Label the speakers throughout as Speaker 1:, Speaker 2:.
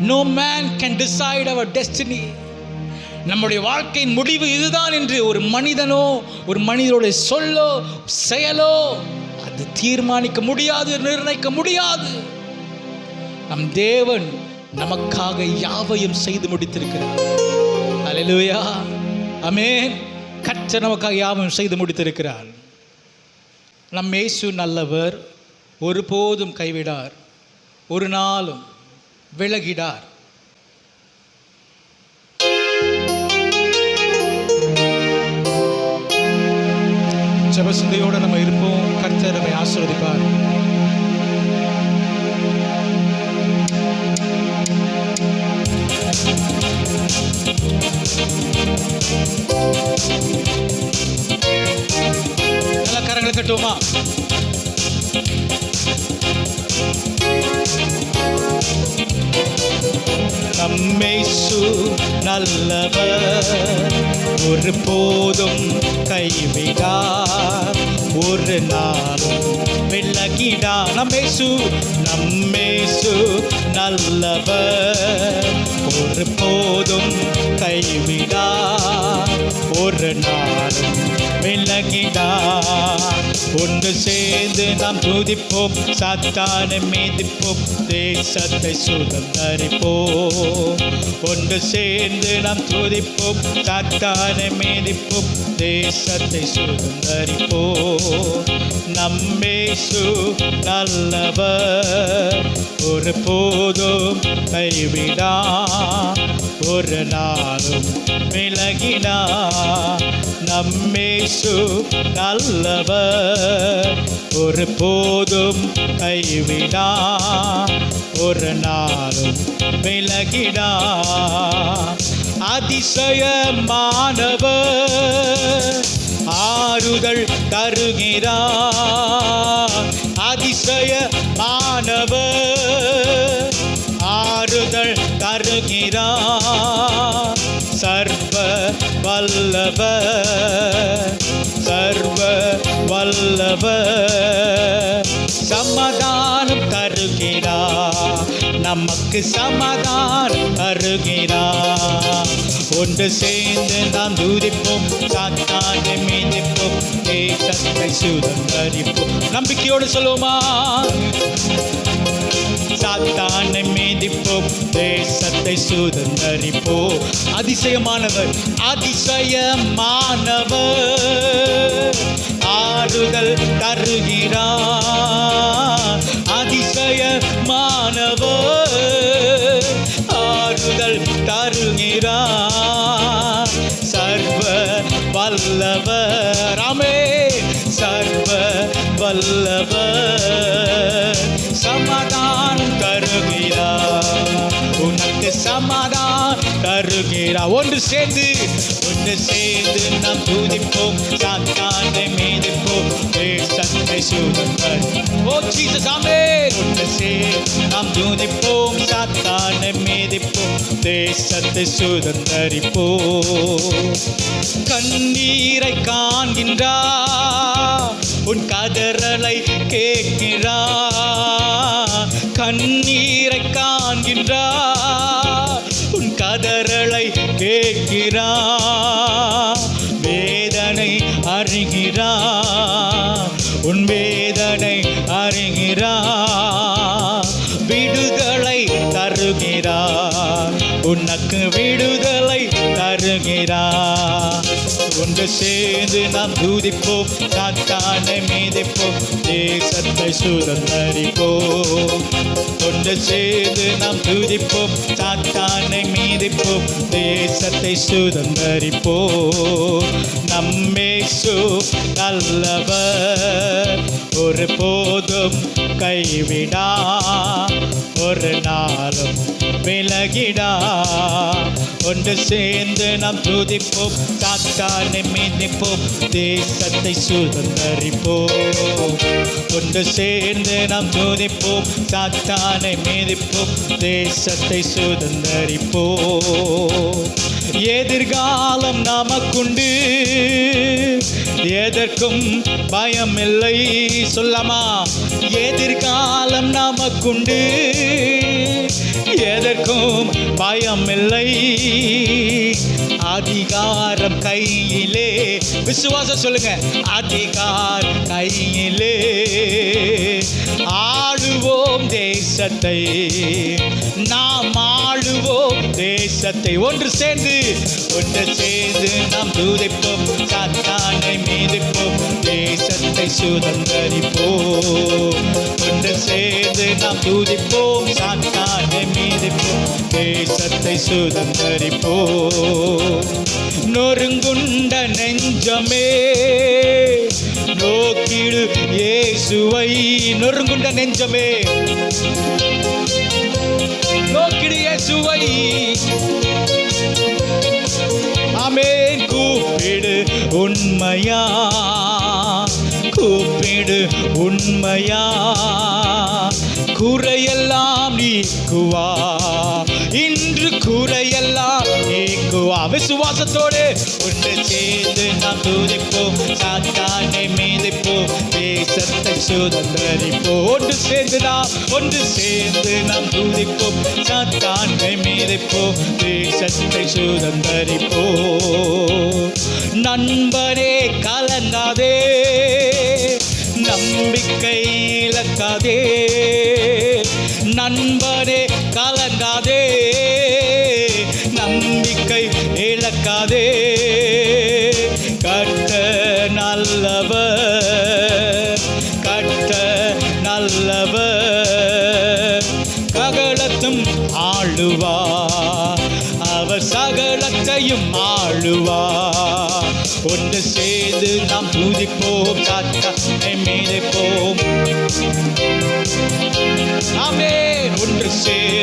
Speaker 1: No man can decide our destiny நம்முடைய வாழ்க்கையின் முடிவு இதுதான் என்று ஒரு மனிதனோ ஒரு மனிதனுடைய சொல்லோ செயலோ அது தீர்மானிக்க முடியாது நிர்ணயிக்க முடியாது. நம் தேவன் நமக்காக யாவையும் செய்து முடித்திருக்கிறார். அல்லேலூயா ஆமென் கர்த்தர் நமக்காக யாவையும் செய்து முடித்திருக்கிறார். நம் இயேசு நல்லவர் ஒருபோதும் கைவிடார். ஒரு நாளும் விலகிடார் ஜபசிந்தையோடு நம்ம இருப்போம். கர்த்தர் நம்மை ஆசீர்வதிப்பார். நல்ல கரங்களை கட்டுவோமா? நம்மேசு நல்லவர். ஒரு போதும் கைவிடார் ஒரு நாளும் விலகிடா. நம்மேசு நம்மேசு நல்லவர். ஒரு போதும் கைவிடா ஒரு நாளும் விலகிடா. ஒன்று சேர்ந்து நாம் துதிப்போம். சாத்தானை மீதிப்போம். தேசத்தை சுதந்தரிப்போம் ஒன்று சேர்ந்து நாம் துதிப்போம். சாத்தானை மீதிப்போம். தேசத்தை சுதந்தரிப்போம் நம்மேசு நல்லவர். ஒரு போதும் கைவிடா. ஒரு நாளும் விலகினா நம்மேசு நல்லவர். ஒரு போதும் கைவிடா. ஒரு நாளும் விலகிடா. அதிசயமானவர். ஆறுதல் தருகிறார் அதிசயமானவர் ஆறுதல் தருகிறார் சர்வ வல்லவர் சர்வ வல்லவர் சமாதானம் தருகிறார் நமக்கு சமாதானம் தருகிறார் ஒன்று சேர்ந்து நாம் துதிப்போம் சாத்தானை மீதிப்போம் தேசத்தை சுதந்தரிப்போம் நம்பிக்கையோடு சொல்லுவோமா சாத்தானை மீதிப்போம் தேசத்தை சுதந்தரிப்போம் அதிசயமானவர் அதிசயமானவர் ஆறுதல் தருகிறார் சமாதானம் தருகிறா. உனக்கு சமாதானம் தருகிறா. ஒன்று சேர்ந்து ஒன்று சேர்ந்து நாம் துதிப்போம் சாத்தானை மீதிப்போம். தேசத்தை சுதந்தர் ஓ ஜீசஸ் ஆமே ஒன்று சேர்ந்து நாம் துதிப்போம் சாத்தானை மீதிப்போம். தேசத்தை சுதந்தரிப்போம். கண்ணீரை காண்கின்றார் உன் கதறலை கேட்கிறா. கண்ணீரை காண்கின்றா. உன் கதறலை கேட்கிறா. வேதனை அறிகிறா. உன் வேதனை அறிகிறா. விடுதலை தருகிறா. உனக்கு விடுதலை தருகிறா. ஒன்று சேர்ந்து நாம் துதிப்போம். காத்தானை மீதிப்போம். தேசத்தை சுரந்தரிப்போம் ஒன்று சேர்ந்து நாம் துதிப்போம். காத்தானை மீதிப்போம். தேசத்தை சுதந்தரிப்போம். நம்மேசு நல்லவர். ஒரு போதும் கைவிடா. ஒரு நாளும் விலகிடா. ஒன்று சேர்ந்து நாம் துதிப்போம். சாத்தானை மீதிப்போம் தேசத்தை சுதந்தரிப்போம். ஒன்று சேர்ந்து நாம் துதிப்போம். சாத்தானை மீதிப்போம். தேசத்தை சுதந்தரிப்போம். எதிர்காலம் நமக்குண்டு. எதற்கும் பயமில்லை. சொல்லமா? எதிர்காலம் நமக்குண்டு. எதற்கும் இருக்கும் பயமில்லை. அதிகாரம் கையிலே. விசுவாசம் சொல்லுங்க. அதிகாரம் கையிலே. ஆளுவோம் தேசத்தை. நாம் ஆளுவோம் தேசத்தை ஒன்று சேர்ந்து ஒன்று சேர்ந்து நாம் தூதிப்போம். சாத்தானை மீதிப்போம். தேசத்தை சுதந்தரிப்போம். ஒன்று சேர்ந்து நாம் தூதிப்போம். சாத்தானை மீதிப்போம். தேசத்தை சுதந்தரிப்போம். நொறுங்குண்ட நெஞ்சமே நோக்கிடு இயேசுவை. நொறுங்குண்ட நெஞ்சமே இயேசுவை ஆமென். கூப்பிடு உண்மையா? கூப்பிடு உண்மையா? குறையெல்லாம் நீக்குவா? இன்று குறையெல்லாம் நீக்குவா? விசுவாசத்தோடு ஒன்று சேர்ந்து நாம் துதிப்போம். சாத்தானை தேசத்தை போட்டு சேர்ந்துடா ஒன்று சேர்ந்து நாம் துதிப்போம். சாத்தானை மீதிப்போம் தேசத்தை சுதந்திரிப்போம். நண்பரே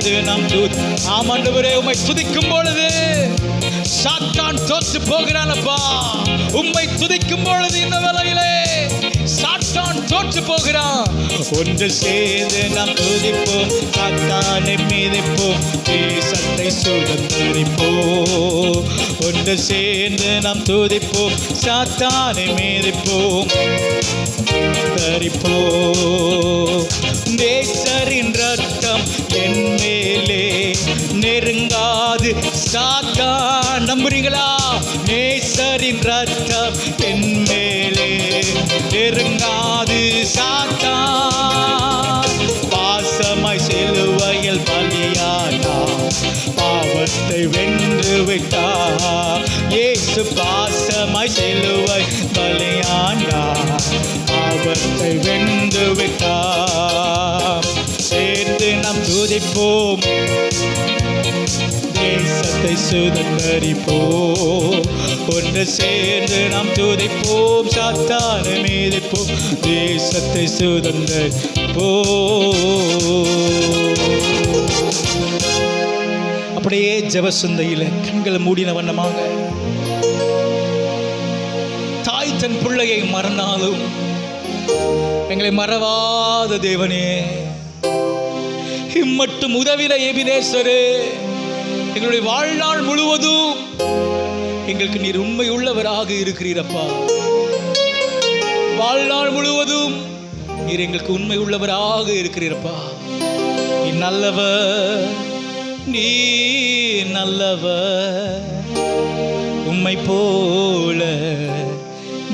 Speaker 1: சேர்ந்து நாம் தூத். ஆமாண்டவரே உம்மை துதிக்கும் பொழுது சாத்தான் தோற்று போகிறானப்பா உம்மை துதிக்கும் பொழுது இந்த வேலையிலே சாத்தான் தோற்று போகிறான். ஒன்று சேர்ந்து நாம் துதிப்போம் சாத்தானை மீதிப்போம் தேசத்தை சுதந்திரிப்போம். ஒன்று சேர்ந்து நாம் துதிப்போம் சாத்தானை மீதிப்போம் தரிப்போம். நேசரின் ரத்தம் என் மேலே நெருங்காது சாத்தா பாசமாய் செலுவையில் பலியானா பாவத்தை வென்று விட்டா. ஏசு பாசமாய் செலுவை பலியானா பாவத்தை வென்று விட்டா. சேர்ந்து நாம் துதிப்போம். தேசத்தை சுதந்தரிப்போம். ஒன்று சேர்ந்து நாம் துதிப்போம். சாத்தான மீதிப்போம் தேசத்தை சுதந்திர போ. அப்படியே ஜெபசுந்தையில் கண்களை மூடின வண்ணமாக தாய் தன் பிள்ளையை மறந்தாலும் எங்களை மறவாத தேவனே இம்மட்டும் உதவின எபினேஸ்வரே எங்களுடைய வாழ்நாள் முழுவதும் எங்களுக்கு நீர் உண்மை உள்ளவராக இருக்கிறீரப்பா. வாழ்நாள் முழுவதும் நீர் எங்களுக்கு உண்மை உள்ளவராக இருக்கிறீரப்பா. நீ நல்லவர் நீ நல்லவர். உம்மை போல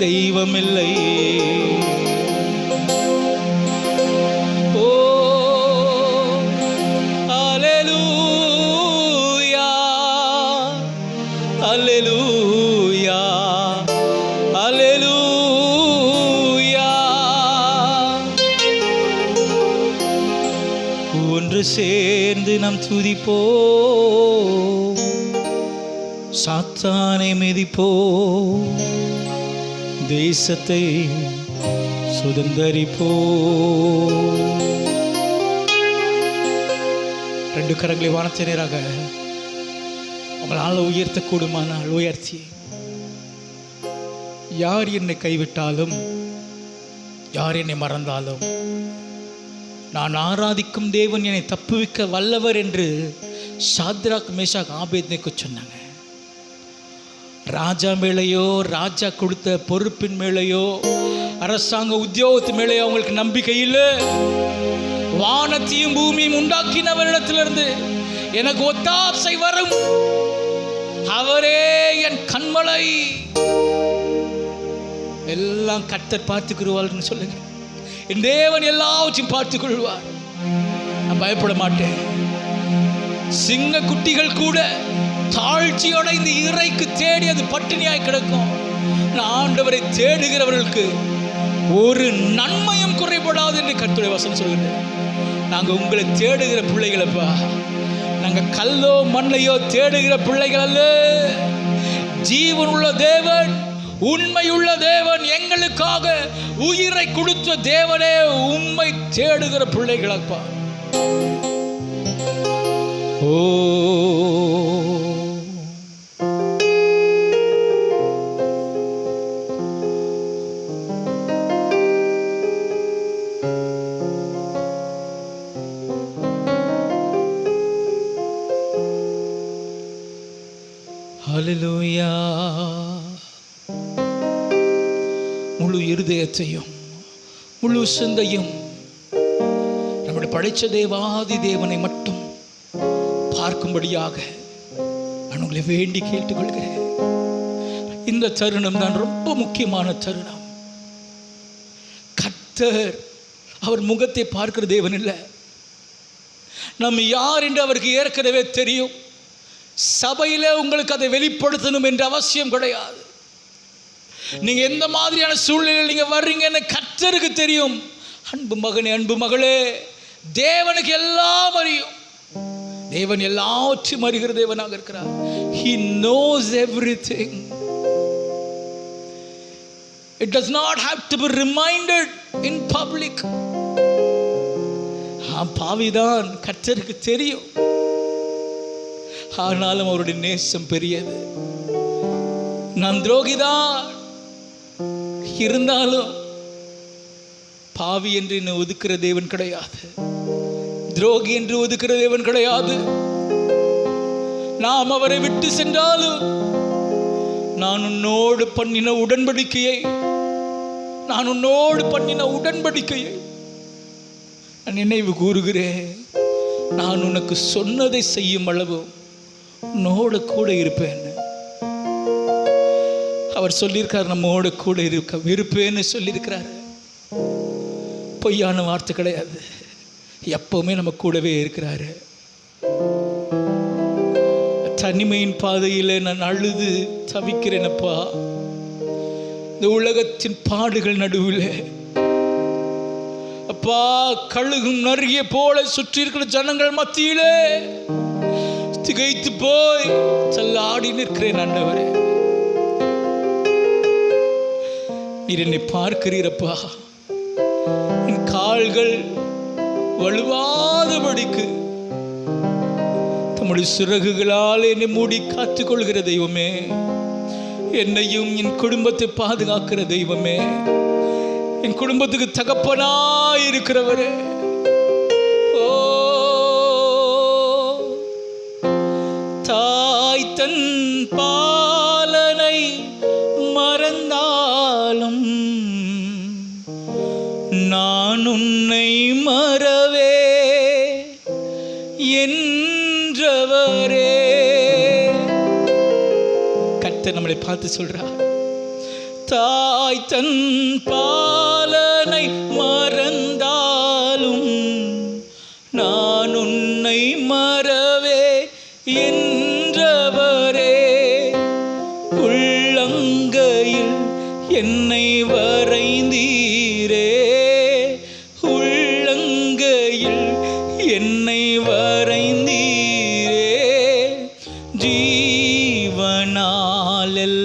Speaker 1: தெய்வமில்லை. சேர்ந்து நாம் துதிப்போ சாத்தானை மிதிப்போ தேசத்தை சுதந்தரிப்போ ரெண்டு கரங்களை வானத்தை நேராக உங்களால் உயர்த்தக்கூடுமானால் உயர்த்தி யார் என்னை கைவிட்டாலும் யார் என்னை மறந்தாலும் நான் ஆராதிக்கும் தேவன் என்னை தப்புவிக்க வல்லவர் என்று சாத்ராக் மேஷாக் ஆபேத்னேக்கு சொன்னாங்க. ராஜா மேலேயோ ராஜா கொடுத்த பொறுப்பின் மேலேயோ அரசாங்க உத்தியோகத்து மேலேயோ அவங்களுக்கு நம்பிக்கை இல்லை. வானத்தையும் பூமியும் உண்டாக்கினவரிடத்திலிருந்து எனக்கு ஒத்தாசை வரும். அவரே என் கண்மலை. எல்லாம் கர்த்தர் பார்த்துக்கிடுவார்னு சொல்லுங்கள். என் தேவன் எல்லாவற்றையும் பார்த்துக் கொள்வார் நான் பயப்பட மாட்டேன் சிங்க குட்டிகள் கூட தாழ்ச்சியோட இந்த இறைக்கு தேடி அது பட்டினியாய் கிடக்கும். நான் ஆண்டவரை தேடுகிறவர்களுக்கு ஒரு நன்மையும் குறைபடாது என்று கர்த்தருடைய வசனம் சொல்கிறேன் நாங்கள் உங்களை தேடுகிற பிள்ளைகளப்பா. நாங்கள் கல்லோ மண்ணையோ தேடுகிற பிள்ளைகள் அல்ல. ஜீவன் உள்ள தேவன். உண்மையுள்ள தேவன் எங்களுக்காக உயிரை கொடுத்த தேவனே உண்மை தேடுகிற பிள்ளைகளப்பா ஓ. இதயத்தையும் முழு சிந்தையும் நம்முடைய படைச்ச தேவாதி தேவனை மட்டும் பார்க்கும்படியாக நான் உங்களை வேண்டி கேட்டுக்கொள்கிறேன். இந்த தருணம் தான் ரொம்ப முக்கியமான தருணம். கத்தர் அவர் முகத்தை பார்க்கிற தேவன் இல்லை. நம் யார் என்று அவருக்கு ஏற்கனவே தெரியும். சபையில் உங்களுக்கு அதை வெளிப்படுத்தணும் என்ற அவசியம் கிடையாது. நீங்க எந்த மாதிரியான சூழ்நிலையில் நீங்க வர்றீங்கன்னு கற்றருக்கு தெரியும். அன்பு மகனே அன்பு மகளே தேவனுக்கு எல்லாம் அறியும். தேவன் எல்லாவற்றையும் அறிகிற தேவனாக இருக்கிறார். He knows everything it does not have to be reminded in public பாவிதான். கற்றருக்கு தெரியும். ஆனாலும் அவருடைய நேசம் பெரியது. நான் துரோகிதான். இருந்தாலும் பாவி என்று என்னை ஒதுக்கிற தேவன் கிடையாது. துரோகி என்று ஒதுக்கிற தேவன் கிடையாது. நாம் அவரை விட்டு சென்றாலும் நான் உன்னோடு பண்ணின உடன்படிக்கையை நான் உன்னோடு பண்ணின உடன்படிக்கையை நான் நினைவு கூறுகிறேன். நான் உனக்கு சொன்னதை செய்யும் அளவு உன்னோடு கூட இருப்பேன். அவர் சொல்லியிருக்கார் நம்மோடு கூட இருக்க இருப்பேன்னு சொல்லியிருக்கிறார். பொய்யான வார்த்தை கிடையாது. எப்பவுமே நம்ம கூடவே இருக்கிறாரு. தனிமையின் பாதையில் நான் அழுது தவிக்கிறேனப்பா. இந்த உலகத்தின் பாடுகள் நடுவில். அப்பா கழுகும் நறுகிய போல சுற்றி இருக்கிற ஜனங்கள் மத்தியிலே. திகைத்து போய் தள்ளாடி நிற்கிறேன் ஆண்டவரே. நீர் என்னை பார்க்கிறீரப்பா. என் கால்கள் வலுவாதபடிக்கு தம்முடைய சிறகுகளால் என்னை மூடி காத்துக்கொள்கிற தெய்வமே. என்னையும் என் குடும்பத்தை பாதுகாக்கிற தெய்வமே. என் குடும்பத்துக்கு தகப்பனாய் இருக்கிறவரே ஓ தாய் தன் பா நான் உன்னை மறவே என்றவரே. கர்த்தர் நம்மளை பார்த்து சொல்றார் தாய் தன் பாலனை மறந்தா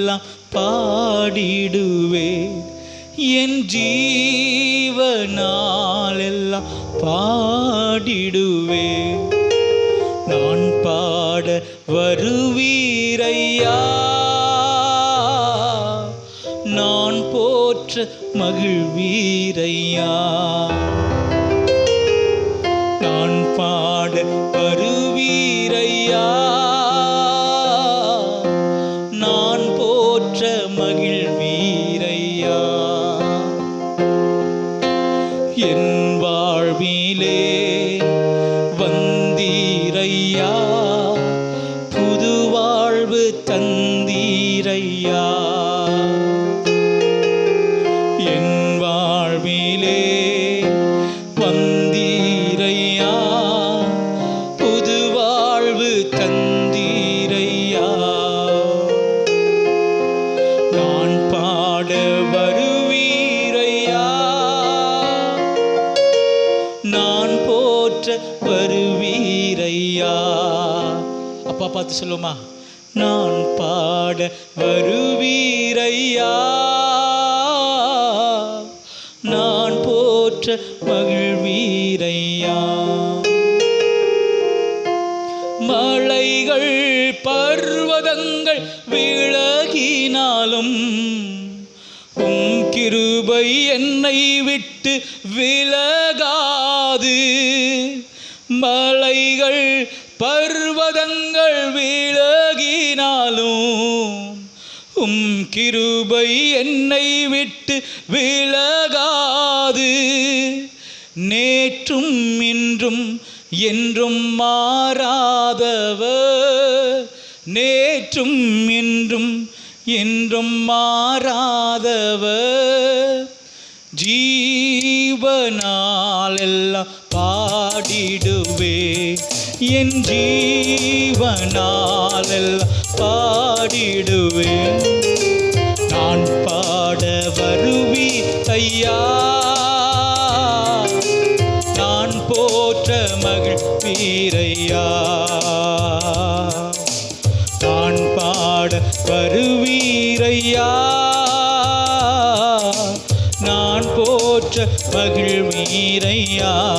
Speaker 1: எல்லாம் பாடிடுவே என் ஜீவனாலெல்லாம் பாடிடுவே நான் பாட வருவீரையா? நான் போற்ற மகிழ்வீரையா? நான் பாட அப்பா பார்த்து சொல்லுமா நான் பாட வருவீரையா? நான் போற்ற மகிழ்வீரையா? மலைகள் பர்வதங்கள் விலகினாலும் உம் கிருபை என்னை விட்டு விலகாது. மலைகள் கிருபை என்னை விட்டு விலகாது. நேற்றும் இன்றும் என்றும் மாறாதவர். நேற்றும் இன்றும் என்றும் மாறாதவர். ஜீவனாலெல்லாம் பாடிடுவே. என் ஜீவனாலெல்லாம் பாடிடுவேன் நான் பாட வருவி ஐயா. நான் போற்ற மகிழ் வீரையா. நான் பாட வருவீரையா நான் போற்ற மகிழ் வீரையா.